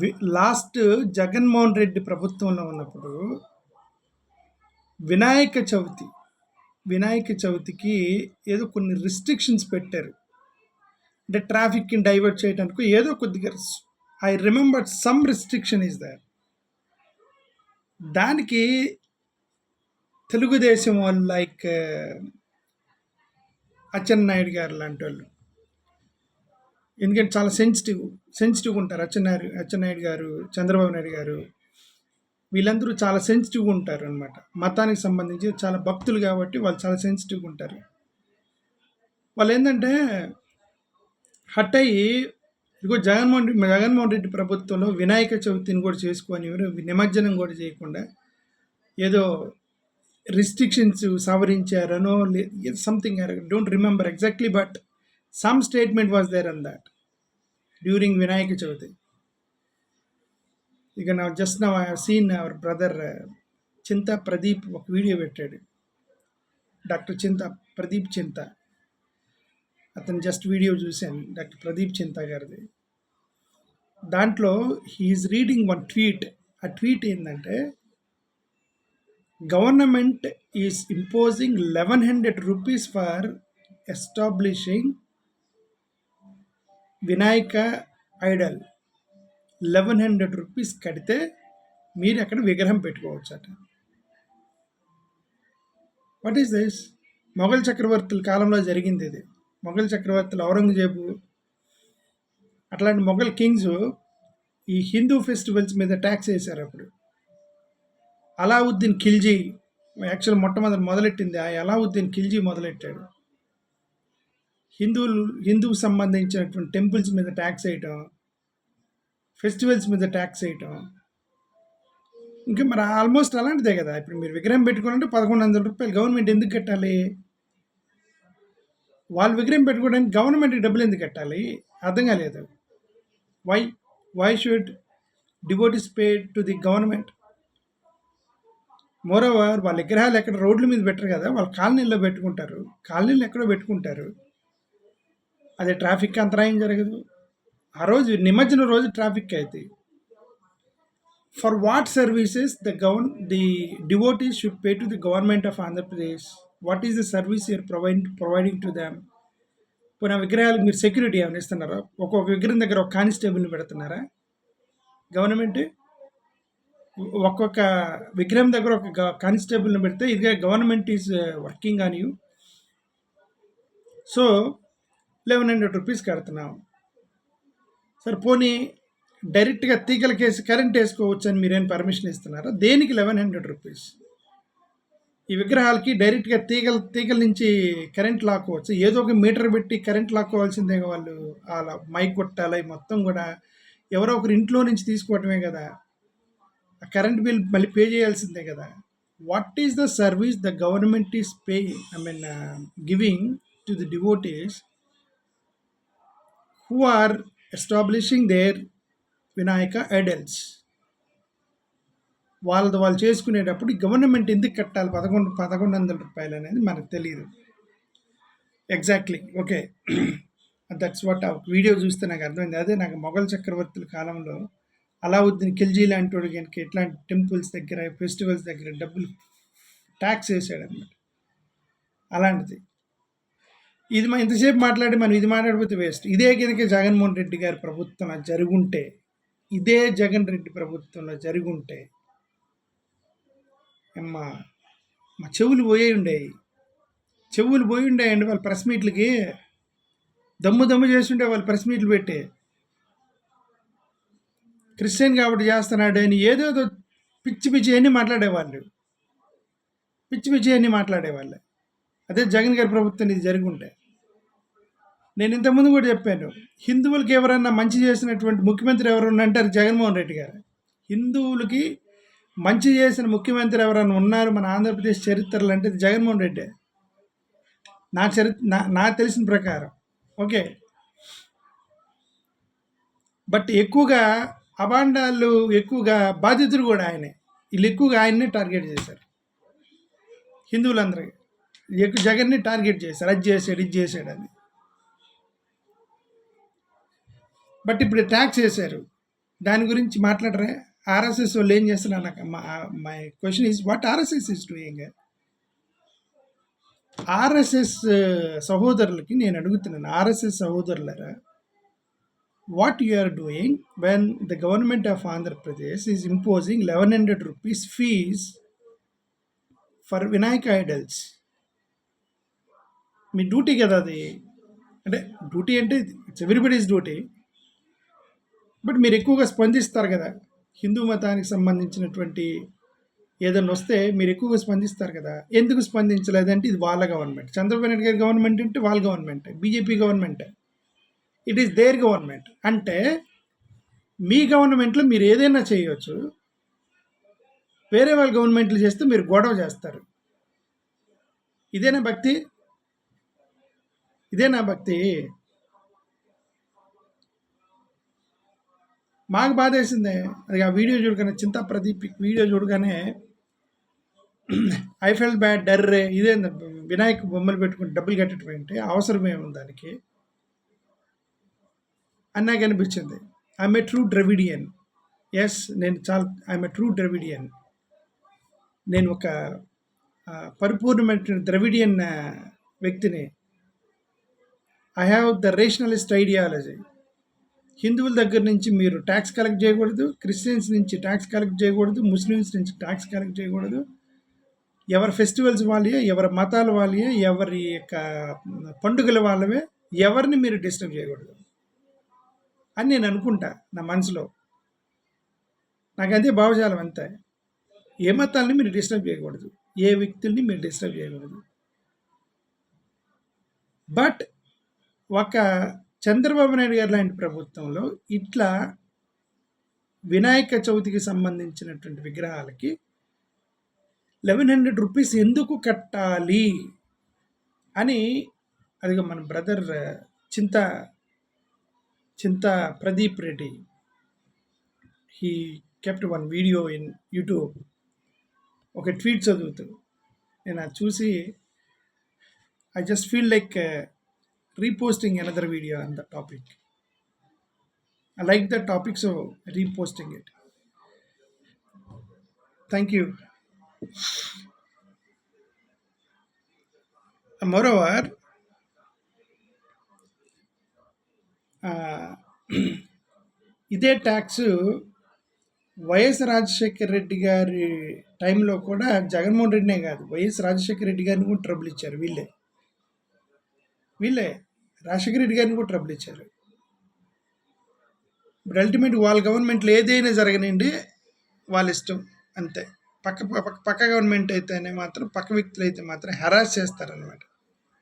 వి last Jaganmohan Reddy ప్రభుత్వంలో ఉన్నప్పుడు వినాయక చవితి వినాయక చవితికి ఏదో కొన్ని రిస్ట్రిక్షన్స్ పెట్టారు. అంటే ట్రాఫిక్ని డైవర్ట్ చేయడానికి ఏదో కొద్దిగా I remember some restriction is there దానికి తెలుగుదేశం వాళ్ళు లైక్ అచ్చెన్నాయుడు గారు లాంటి వాళ్ళు ఎందుకంటే చాలా సెన్సిటివ్ సెన్సిటివ్గా ఉంటారు. అచ్చెన్నాయుడు అచ్చెన్నాయుడు గారు చంద్రబాబు నాయుడు గారు. వీళ్ళందరూ చాలా సెన్సిటివ్గా ఉంటారు అనమాట మతానికి సంబంధించి చాలా భక్తులు కాబట్టి వాళ్ళు చాలా సెన్సిటివ్గా ఉంటారు. వాళ్ళు ఏంటంటే హట్ అయ్యి ఇదిగో జగన్మోహన్ రెడ్డి జగన్మోహన్ రెడ్డి ప్రభుత్వంలో వినాయక చవితిని కూడా చేసుకొని నిమజ్జనం కూడా చేయకుండా ఏదో restrictions సవరించారనో something don't remember exactly but some statement was there on that during Vinayaka Chavithi ఇక నా జస్ట్ నా సీన్ అవర్ బ్రదర్ చింత ప్రదీప్ ఒక వీడియో పెట్టాడు. డాక్టర్ చింత ప్రదీప్ చింత అతను జస్ట్ వీడియో చూశాను డాక్టర్ ప్రదీప్ చింత గారిది. దాంట్లో హీఈస్ రీడింగ్ వన్ ట్వీట్ ఆ ట్వీట్ ఏంటంటే government is imposing eleven hundred rupees for establishing Vinayaka idol eleven hundred rupees కడితే మీరు అక్కడ విగ్రహం పెట్టుకోవచ్చు అట వాట్ ఈస్ దిస్ మొఘల్ చక్రవర్తుల కాలంలో జరిగింది ఇది. మొఘల్ చక్రవర్తులు ఔరంగజేబు అట్లాంటి మొఘల్ కింగ్స్ ఈ హిందూ ఫెస్టివల్స్ మీద ట్యాక్స్ వేశారు అప్పుడు. అలావుద్దీన్ ఖిల్జీ యాక్చువల్ మొట్టమొదటి మొదలెట్టింది ఆ అలావుద్దీన్ ఖిల్జీ మొదలెట్టాడు. హిందువులు హిందువుకు సంబంధించినటువంటి టెంపుల్స్ మీద ట్యాక్స్ వేయటం ఫెస్టివల్స్ మీద ట్యాక్స్ వేయటం. ఇంకా మరి ఆల్మోస్ట్ అలాంటిదే కదా. ఇప్పుడు మీరు విగ్రహం పెట్టుకోవాలంటే పదకొండు వందల రూపాయలు గవర్నమెంట్ ఎందుకు కట్టాలి? వాళ్ళు విగ్రహం పెట్టుకోవడానికి గవర్నమెంట్కి డబ్బులు ఎందుకు కట్టాలి? అర్థం కాలేదు. Why why should devotees pay to the government moreover వాళ్ళ విగ్రహాలు ఎక్కడ రోడ్ల మీద పెట్టరు కదా. వాళ్ళు కాలనీల్లో పెట్టుకుంటారు. కాలనీలు ఎక్కడో పెట్టుకుంటారు. అదే ట్రాఫిక్ అంతరాయం జరగదు. ఆ రోజు నిమజ్జన రోజు ట్రాఫిక్ అవుతాయి for what services the govern the devotees should pay to the government of Andhra Pradesh what is the service your provide providing to them పోయిన విగ్రహాలకు మీరు సెక్యూరిటీ ఏమైనా ఇస్తున్నారా? ఒక్కొక్క విగ్రహం దగ్గర ఒక కానిస్టేబుల్ని పెడుతున్నారా? గవర్నమెంట్ ఒక్కొక్క విగ్రహం దగ్గర ఒక కానిస్టేబుల్ని పెడితే ఇదిగా government is working on you so eleven hundred rupees కడుతున్నాం. సరే పోనీ డైరెక్ట్గా తీగల కేసు కరెంట్ వేసుకోవచ్చు అని మీరేం పర్మిషన్ ఇస్తున్నారా? దేనికి లెవెన్ హండ్రెడ్ రూపీస్ ఈ విగ్రహాలకి డైరెక్ట్గా తీగల తీగల నుంచి కరెంట్ లాక్కోవచ్చు. ఏదో ఒక మీటర్ పెట్టి కరెంట్ లాక్కోవాల్సిందే వాళ్ళు. అలా మైక్ కొట్టాలి? మొత్తం కూడా ఎవరో ఒకరు ఇంట్లో నుంచి తీసుకోవటమే కదా. ఆ కరెంట్ బిల్ మళ్ళీ పే చేయాల్సిందే కదా. What is the service the government is pay I mean giving to the devotees who are establishing there Vinayaka idols వాళ్ళది వాళ్ళు చేసుకునేటప్పుడు గవర్నమెంట్ ఎందుకు కట్టాలి? పదకొండు పదకొండు వందల రూపాయలు అనేది మనకు తెలియదు ఎగ్జాక్ట్లీ ఓకే దట్స్ వాట్ ఆ వీడియో చూస్తే నాకు అర్థమైంది. అదే నాకు మొఘల్ చక్రవర్తుల కాలంలో అలావుద్దీన్ ఖిల్జీ లాంటి వాడు కనుక ఇట్లాంటి టెంపుల్స్ దగ్గర ఫెస్టివల్స్ దగ్గర డబ్బులు ట్యాక్స్ వేసాడు అనమాట అలాంటిది. ఇది మనం ఇంతసేపు మాట్లాడి మనం ఇది మాట్లాడిపోతే వేస్ట్. ఇదే కనుక జగన్మోహన్ రెడ్డి గారి ప్రభుత్వం జరుగుంటే ఇదే జగన్ రెడ్డి ప్రభుత్వంలో జరుగుంటే అమ్మా మా చెవులు పోయే ఉండేవి చెవులు పోయి ఉండేయండి వాళ్ళ ప్రెస్ మీట్లకి. దమ్ము దమ్ము చేస్తుండే వాళ్ళు ప్రెస్ మీట్లు పెట్టి. క్రిస్టియన్ కాబట్టి చేస్తున్నాడు అని ఏదేదో పిచ్చి పిచ్చి అన్ని మాట్లాడేవాళ్ళు. పిచ్చి పిచ్చి అన్ని మాట్లాడేవాళ్ళు. అదే జగన్ గారి ప్రభుత్వం ఇది జరుగుంటే. నేను ఇంతకుముందు కూడా చెప్పాను హిందువులకి ఎవరైనా మంచి చేసినటువంటి ముఖ్యమంత్రి ఎవరైనా అంటే జగన్మోహన్ రెడ్డి గారు. హిందువులకి మంచి చేసిన ముఖ్యమంత్రి ఎవరైనా ఉన్నారు మన ఆంధ్రప్రదేశ్ చరిత్రలు అంటే జగన్మోహన్ రెడ్డి. నా చరిత్ర నా నాకు తెలిసిన ప్రకారం. ఓకే. బట్ ఎక్కువగా అభాండాలు ఎక్కువగా బాధితులు కూడా ఆయనే. వీళ్ళు ఎక్కువగా ఆయన్నే టార్గెట్ చేశారు. హిందువులందరికీ. ఎక్కువ జగన్ని టార్గెట్ చేశారు. అది చేశాడు ఇది చేశాడు అని. బట్ ఇప్పుడు ట్యాక్స్ వేశారు దాని గురించి మాట్లాడరే. ఆర్ఎస్ఎస్ వాళ్ళు ఏం చేస్తున్నారు? నాకు my question is what RSS is doing RSS uh, సహోదరులకి నేను అడుగుతున్నాను. ఆర్ఎస్ఎస్ సహోదరులరా what you are doing when the government of Andhra Pradesh is imposing eleven hundred rupees fees for Vinayaka idols me duty కదా అది. అంటే duty అంటే it's everybody's duty but మీరు ఎక్కువగా స్పందిస్తారు కదా హిందూ మతానికి సంబంధించినటువంటి ఏదైనా వస్తే మీరు ఎక్కువగా స్పందిస్తారు కదా ఎందుకు స్పందించలేదంటే ఇది వాళ్ళ గవర్నమెంట్. చంద్రబాబు నాయుడు గారి గవర్నమెంట్ అంటే వాళ్ళ government BJP government. It is there government. అంటే మీ గవర్నమెంట్లో మీరు ఏదైనా చేయవచ్చు వేరే వాళ్ళ గవర్నమెంట్లు చేస్తే మీరు గొడవ చేస్తారు. ఇదేనా భక్తి? ఇదేనా భక్తి? మాకు బాధ వేసిందే అది ఆ వీడియో చూడగానే చింతా ప్రదీప్ వీడియో చూడగానే ఐ ఫెల్ బ్యాడ్ డర్రే ఇదే వినాయక్ బొమ్మలు పెట్టుకుని డబ్బులు కట్టడం ఏంటి? అవసరం ఏముంది దానికి? అని నాకు అనిపించింది. I'm a true Dravidian yes నేను చాలా ఐఎమ్ ఏ ట్రూ ద్రవిడియన్ నేను ఒక పరిపూర్ణమైన ద్రవిడియన్ వ్యక్తిని. I have the rationalist ideology హిందువుల దగ్గర నుంచి మీరు ట్యాక్స్ కలెక్ట్ చేయకూడదు క్రిస్టియన్స్ నుంచి ట్యాక్స్ కలెక్ట్ చేయకూడదు ముస్లిమ్స్ నుంచి ట్యాక్స్ కలెక్ట్ చేయకూడదు. ఎవరి ఫెస్టివల్స్ వాళ్ళే ఎవరి మతాల వాళ్ళే ఎవరి యొక్క పండుగల వాళ్ళవే ఎవరిని మీరు డిస్టర్బ్ చేయకూడదు. అని నేను అనుకుంటా నా మనసులో. నాకు అదే భావజాలం అంతే. ఏ మతాలని మీరు డిస్టర్బ్ చేయకూడదు ఏ వ్యక్తుల్ని మీరు డిస్టర్బ్ చేయకూడదు. బట్ ఒక చంద్రబాబు నాయుడు గారు లాంటి ప్రభుత్వంలో ఇట్లా వినాయక చవితికి సంబంధించినటువంటి విగ్రహాలకి లెవెన్ హండ్రెడ్ రూపీస్ ఎందుకు కట్టాలి అని అదిగో మన brother uh, Chinta Chinta Pradeep Reddy he kept one video in YouTube ఒక ట్వీట్ చదువుతూ. నేను అది చూసి I just feel like reposting another video on the topic. I like the topic, so reposting it. Thank you. And moreover, uh, ఇదే tax YS Rajasekhara Reddy గారి టైంలో కూడా జగన్మోహన్ రెడ్డినే కాదు వైఎస్ రాజశేఖర రెడ్డి గారిని కూడా ట్రబుల్ ఇచ్చారు వీళ్ళే వీళ్ళే. రాజశేఖర రెడ్డి గారిని కూడా ట్రబుల్ ఇచ్చారు. ఇప్పుడు అల్టిమేట్ వాళ్ళ గవర్నమెంట్లో ఏదైనా జరగనండి వాళ్ళ ఇష్టం అంతే. పక్క పక్క పక్క గవర్నమెంట్ అయితేనే మాత్రం పక్క వ్యక్తులు అయితే మాత్రం హెరాస్ చేస్తారనమాట